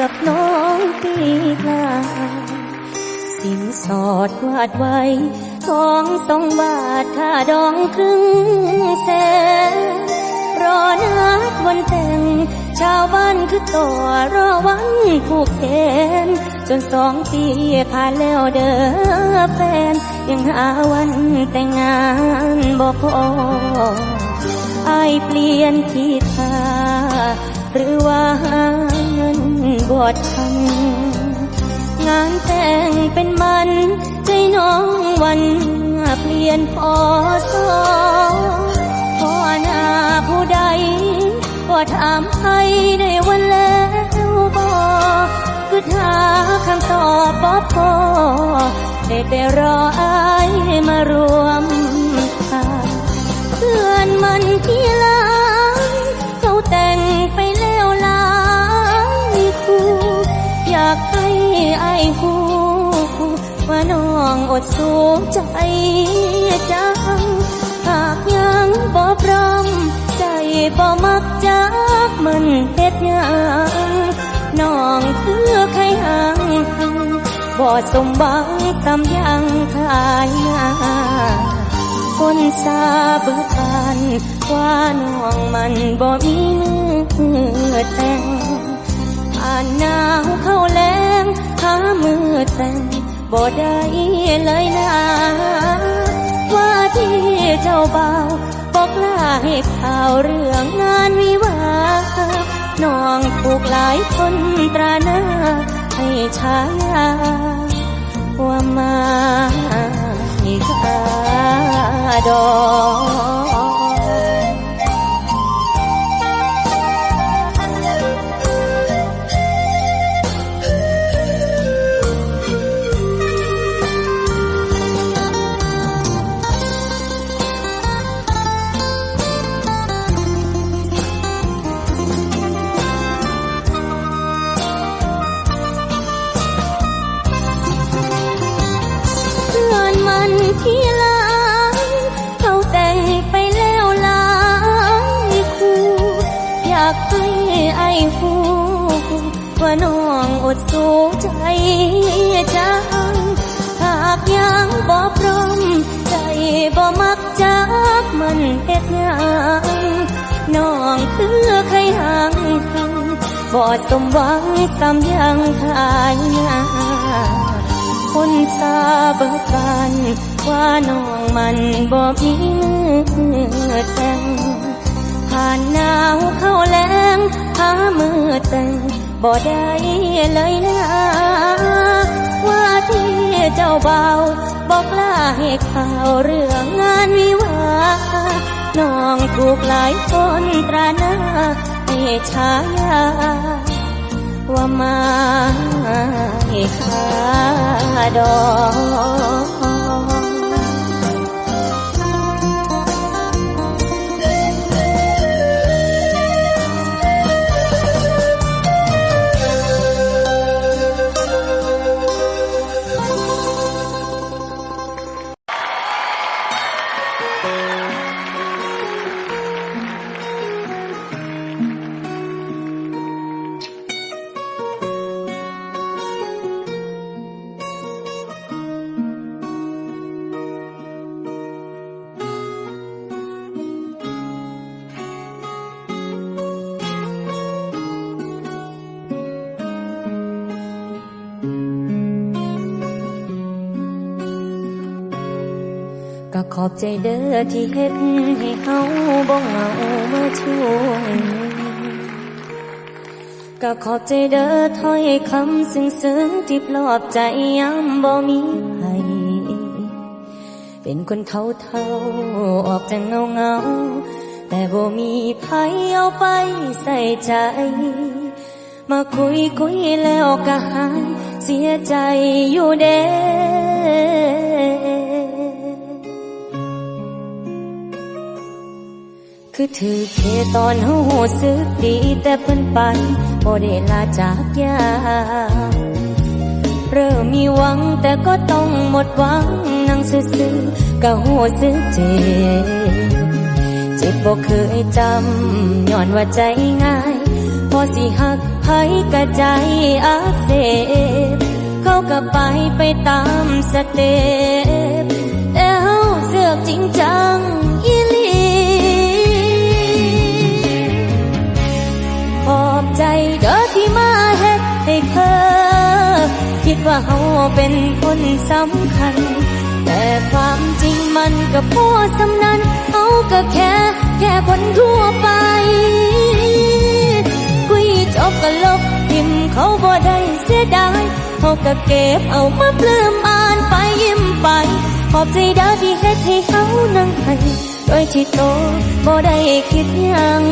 กับน้องปีกลาสินสอดวาดไว้ทองสองบาทค่าดองครึ่งแสนรอนัดวันแต่ง ชาวบ้านคือต่อรอวันผูกแขนจนสองปีผ่านแล้วเด้อแฟน ยังหาวันแต่งงานบ่พออายเปลี่ยนทิศทางหรือว่าินบวชทันงานแต่งเป็นมัน ใจน้องวันเปลี่ยนพอสอพอหน้าผู้ใดก็ถามให้ได้วันแล้วบอคือถ้าคำตอบบ่พอได้แต่รออายมารวมทางเพื่อนมันที่ลา อดสูงใจจัง หากยังบ่พร้อม ใจบ่มักจักมันเฮ็ดหยังน้องคือใครห่างหังบ่สมบังตำยังทายงาคนสาเบิดบานว่าน้องมันบ่มีมือแต่งผ่านหนาวเข้าแรงหามือแต่ง บ่ได้เลยนะว่าที่เจ้าเบ่าบอกลาให้ข่าวเรื่องงานวิวาน้องถูกหลายคนตราหน้าให้ฉายาว่ามาอีกาดอง หูว่าน้องอดสู้ใจจังหากยังบ่พร้อมใจบ่มักจักมันเฮ็ดหยังน้องคือใครห่างหังบ่สมหวังซ้ำยังทายงาคนสาเบิดบานว่าน้องมันบ่มีเมือแต่งผ่านหนาวเข้าแรง หามือแต่งบ่ได้เลยนะว่าที่เจ้าเบาบอกลาให้ข่าวเรื่องงานวิวาน้องถูกหลายคนตราหน้าให้ฉายาว่ามาให้ค่าดอง ใจเด้อที่เฮ็ดให้เฮาบ่เหงาเมื่อช่วงก็ขอบใจเด้อถ้อยคำซึ้งๆที่ปลอบใจยามบ่มีใครเป็นคนเท่าเท่าออกจากเงาเงาแต่บ่มีไผเอาไปใส่ใจ มาคุยคุยแล้วก็หายเสียใจอยู่เด้ คือถือเคตอนเฮาหูสึกดีแต่เพิ่นไปบ่ได้ลาจากยาเริ่มมีหวังแต่ก็ต้องหมดหวังนั่งซื่อๆก็หูสึกเจ็บเจ็บบ่เคยจำย้อนว่าใจง่ายพอสิหักไผกระใจอักเสบเขาก็ไปไปตามสเต็ปแต่เฮาเสือกจริงจัง เด้อที่มาเฮ็ดให้เธอ คิดว่าเฮาเป็นคนสำคัญ แต่ความจริงมันก็พอสำนั้นเฮาก็แค่แค่คนทั่วไป คุยจบก็ลบทิมเขาบ่ได้เสียดายเขาก็เก็บเอามาปลื้มอ่านไปยิ้มไป ขอบใจเด้อที่เฮ็ดให้เขานั่งให้โดยที่โตบ่ได้คิดยัง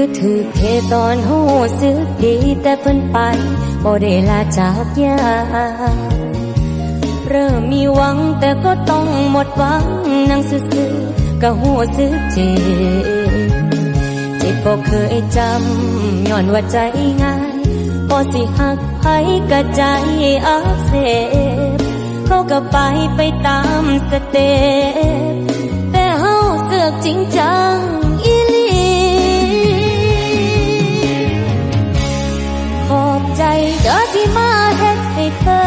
คือถือเทตอนหูสึกดีแต่เพิ่นไปบ่ได้ลาจากยาเริ่มมีหวังแต่ก็ต้องหมดหวังนั่งซื่อก็หูสึกเจ็บเจ็บบ่เคยจำย้อนว่าใจง่ายพอสิหักไผกะใจอักเสบเขาก็ไปไปตามสเต็ปแต่เฮาเสือกจริงจัง เด้อที่มาเฮ็ดให้เธอ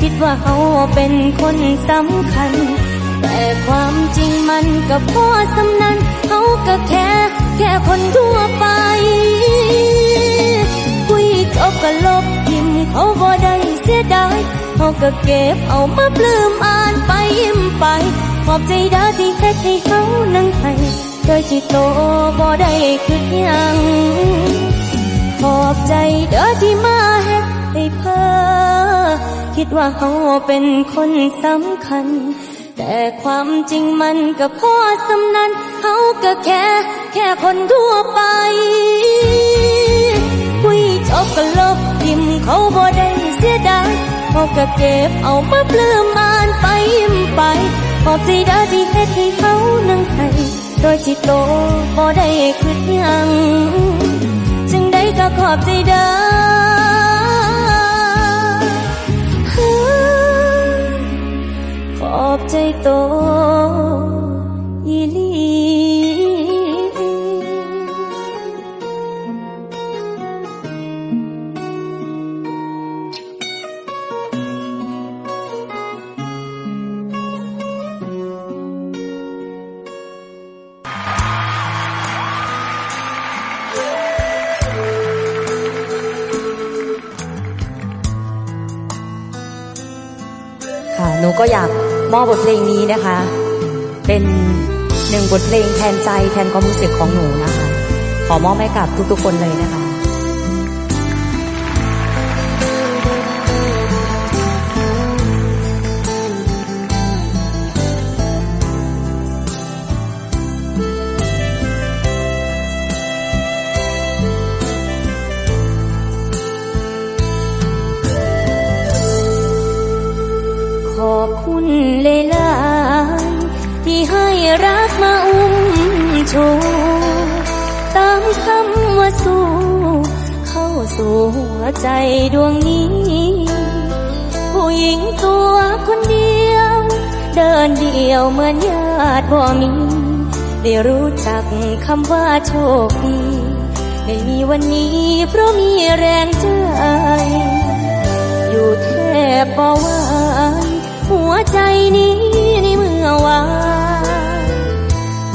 คิดว่าเฮาเป็นคนสำคัญ แต่ความจริงมันก็พอสำนั้นเฮาก็แค่แค่คนทั่วไป คุยจบก็ลบทิมเขาบ่ได้เสียดายเฮาก็เก็บเอามาปลื้มอ่านไปยิ้มไปขอบใจเด้อที่เฮ็ดให้เฮานั่งให้โดยที่โตบ่ได้คิดหยัง ขอบใจเด้อที่มาเฮ็ดให้เพ้อคิดว่าเขาเป็นคนสำคัญ แต่ความจริงมันก็พอสำนั้นเขาก็แค่ แค่คนทั่วไปคุยจบก็ลบทิมเขาบ่ได้เสียดายเขาก็เก็บเอามาปลื้มอ่านไปยิ้มไป ขอบใจเด้อที่เฮ็ดให้เขานั่งให้โดยที่โตบ่ได้คิดยัง ก็ขอบใจเด้อขอบใจโต หนูก็อยากมอบบทเพลงนี้นะคะ เป็นหนึ่งบทเพลงแทนใจแทนความรู้สึกของหนูนะคะ ขอมอบให้กับทุกๆคนเลยนะคะ อบคุณหลายที่ให้รักมาอุ้มชูตามคำว่าสู้ เข้าสู่หัวใจดวงนี้ ผู้หญิงตัวคนเดียว เดินเดียวเหมือนญาติบ่มี ได้รู้จักคำว่าโชคดีได้มีวันนี้เพราะมีแรงใจ อยู่แทบบ่ไหว หัวใจนี้ในเมื่อวาน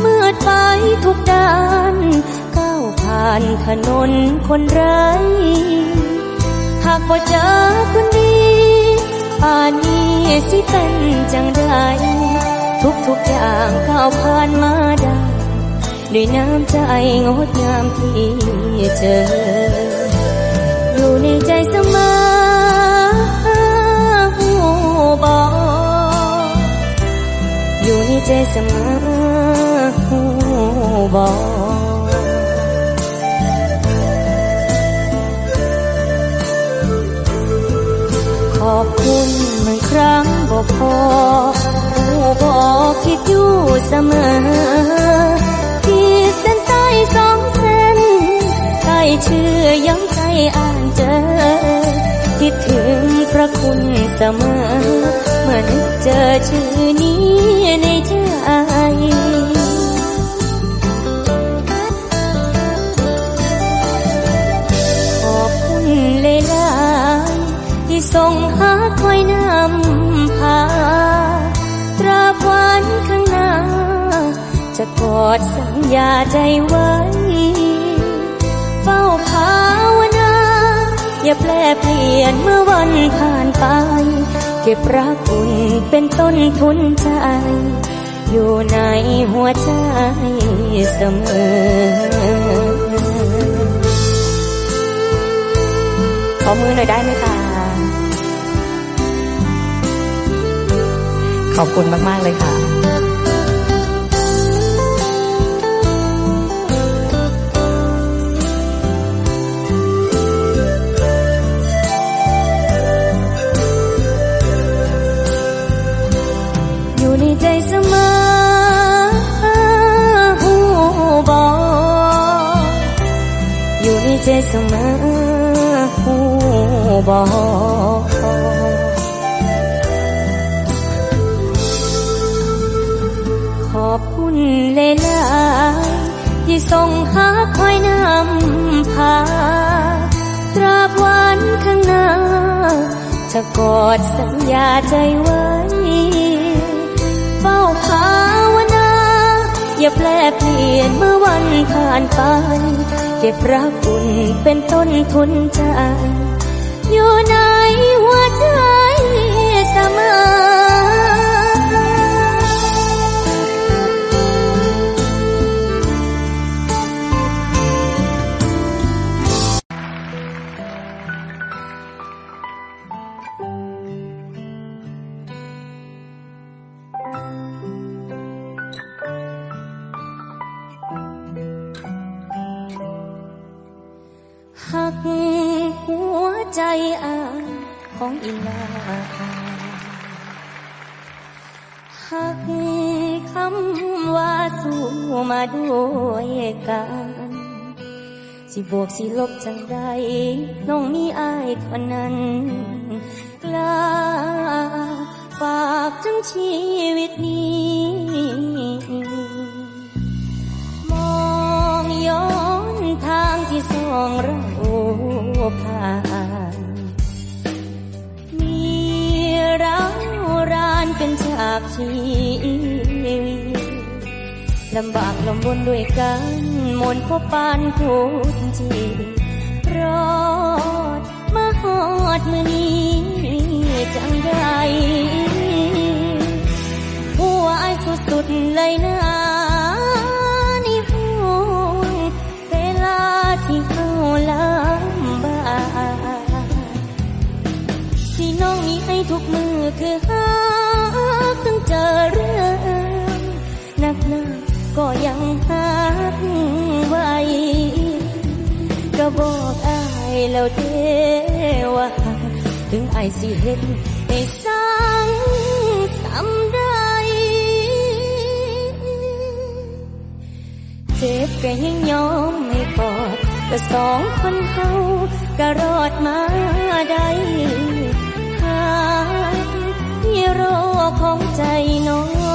มืดไปทุกด้านก้าวผ่านถนนคนไร้หากบ่เจอคนดีป่านนี้สิเป็นจังไดทุกทุกอย่างก้าวผ่านมาได้ด้วยน้ำใจงดงามที่เจอ อยู่ในใจเสมอหูบอก อยู่ในใจเสมอบอกขอบคุณหนึ่งครั้งบอกพอผู้บอกคิดอยู่เสมอ ที่เส้นใต้สองเส้นใต้เชื่อยังใจอ่านเจอ คิดถึงพระคุณเสมอ เมื่อนึกเจอชื่อนี้ในใจขอบคุณเลยลายที่ส่งหาคอยนำพา ตราบวันข้างหน้า จะกอดสัญญาใจไว้ เฝ้าภาวนา อย่าแปลเปลี่ยนเมื่อวันผ่านไป เก็บรักอุ่นเป็นต้นทุนใจ อยู่ในหัวใจเสมอ ขอมือหน่อยได้ไหมคะขอบคุณมาก ๆ เลยค่ะ เสมอหูบอกขอบคุณเลยลายที่ส่งหาคอยนำพา ตราบวันข้างหน้า จะกอดสัญญาใจไว้ เฝ้าภาวนา อย่าแปลเปลี่ยนเมื่อวันผ่านไป เก็บรักอุ่นเป็นต้นทุนใจอยู่ในหัวใจเสมอ ของอีลาหักคำว่าสู้มาด้วยกันสิบวกสิลบจังใดน้องมีอายเท่านั้นกล้าฝากทั้งชีวิตนี้มองย้อนทางที่สองเราผ่านากชีวิตลำบากลำบนด้วยกันมนต์พบปานทุกทีรอดมาหอดมือนี้จังใดหัวไอ้สุดๆเลยนะนี่ห่วงเวลาที่เขาลำบากที่น้องมีให้ทุกมือคือหา เจอเรื่องหนักหนาก็ยังหักไว้ก็บอกอายแล้วเทว่าถึงไอายสิเห็นให้สังสำได้เจ็บก็ยังยอมให้กอดก็สองคนเฮาก็รอดมาได้หากฮีโร่ ของใจน้อง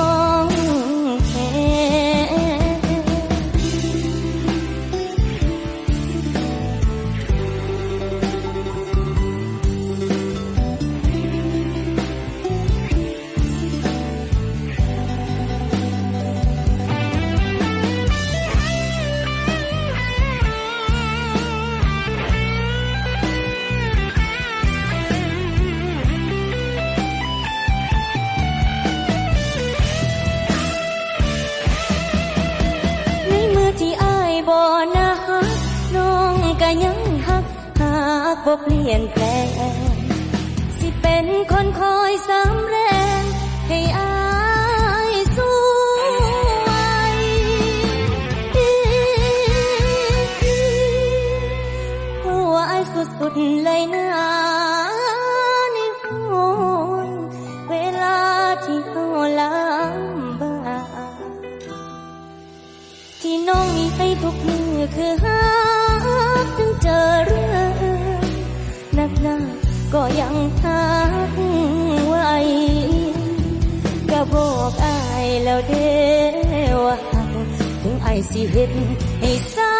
เปลี่ยนแปลง สิเป็นคนคอยสำแรงให้อายสู้ไว้หัวอายสุดๆเลยนะ แล้วเด้ว่าถึงไอสิเฮ็ดให้สั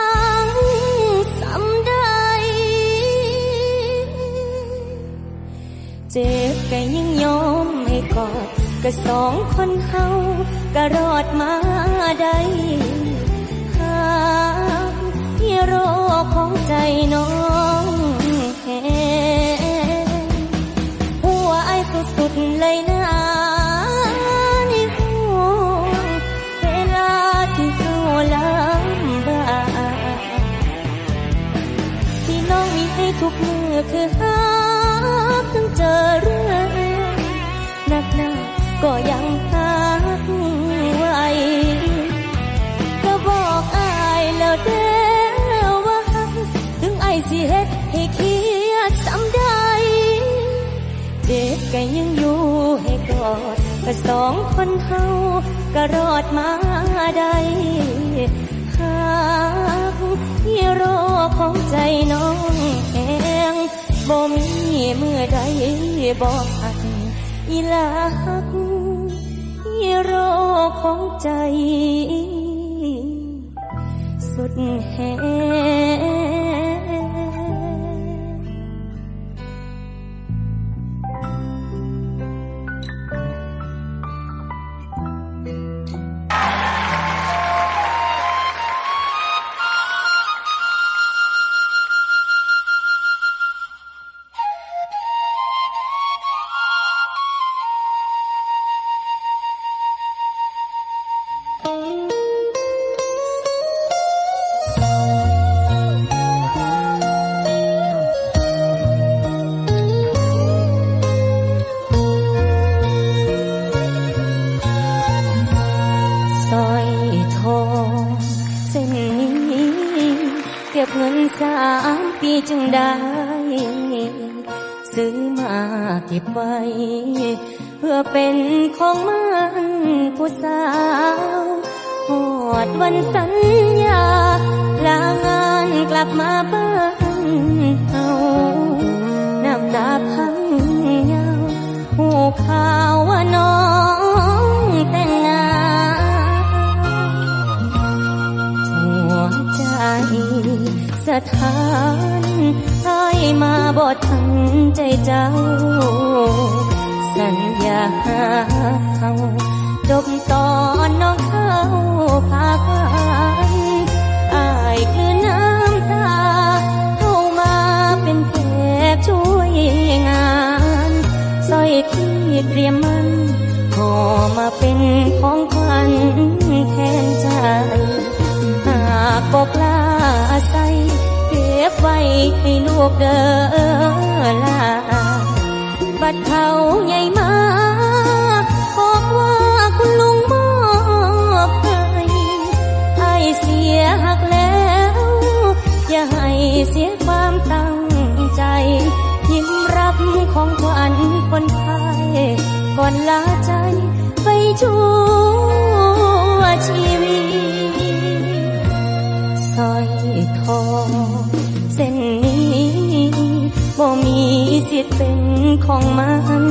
งสำได้เจ็บก็ยังยอมให้กอดก็สองคนเฮาก็รอดมาได้หากฮีโร่ของใจน้องแหงหัวไอ้สุดๆเลยนะ ก็ยังหักไว้ก็บอกอายแล้วเด้อว่าหักถึงไอสิเฮ็ดให้เครียดซ้ำใดเจ็บก็ยังอยู่ให้กอดก็สองคนเฮาก็รอดมาได้หากฮีโร่ของใจน้องแหงบ่มีเมื่อใดบอกหักอีหลาหัก โรคของใจ สุดแห เก็บไว้ เพื่อเป็นของมันผู้สาวหอดวันสัญญาลางานกลับมาบ้าน บอกลาใส่เก็บไว้ให้ลูกเด้อลาบัดเขาใหญ่มาบอกว่าคุณลุงมอบให้ไอเสียหักแล้ว อย่าให้เสียความตั้งใจ ยิ้มรับของขวัญคนไทยก่อนลาใจไปชั่วชีวิต บ่มีสิทธิ์เป็นของมัน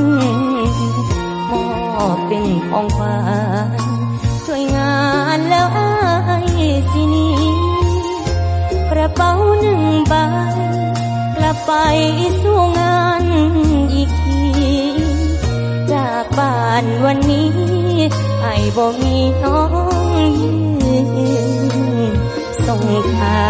มอบเป็นของขวัญช่วยงานแล้วอายสินี้ กระเป๋าหนึ่งใบกลับไปสู้งานอีกทีจากบ้านวันนี้ไอ้บ่มีน้องยืนส่งขา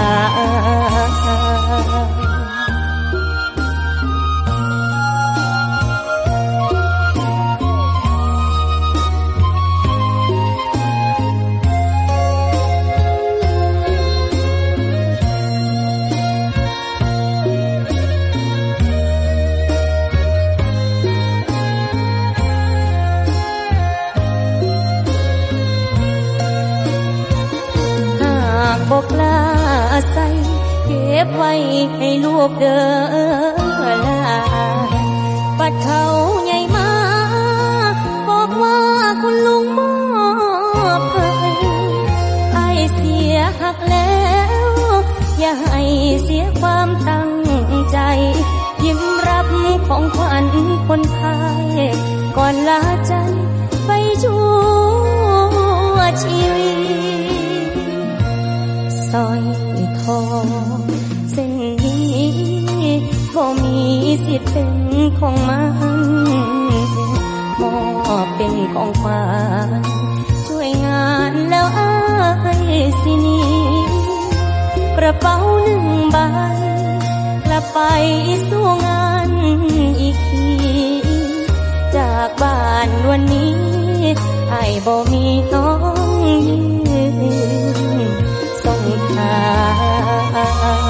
บอกลาใส่เก็บไว้ให้ลูกเด้อลาปัดเขาใหญ่มา บอกว่าคุณลุงมอบให้ไอเสียหักแล้ว อย่าให้เสียความตั้งใจยิ้มรับของขวัญคนไทยก่อนลาใจไปชั่ชีวิต บ่มีสิทธิ์เป็นของมันมอบเป็นของขวัญช่วยงานแล้วอ้ายสินีกระเป๋าหนึ่งใบกลับไปสู้งานอีกทีจากบ้านวันนี้ไอ้บ่มีน้องยืนส่งทาง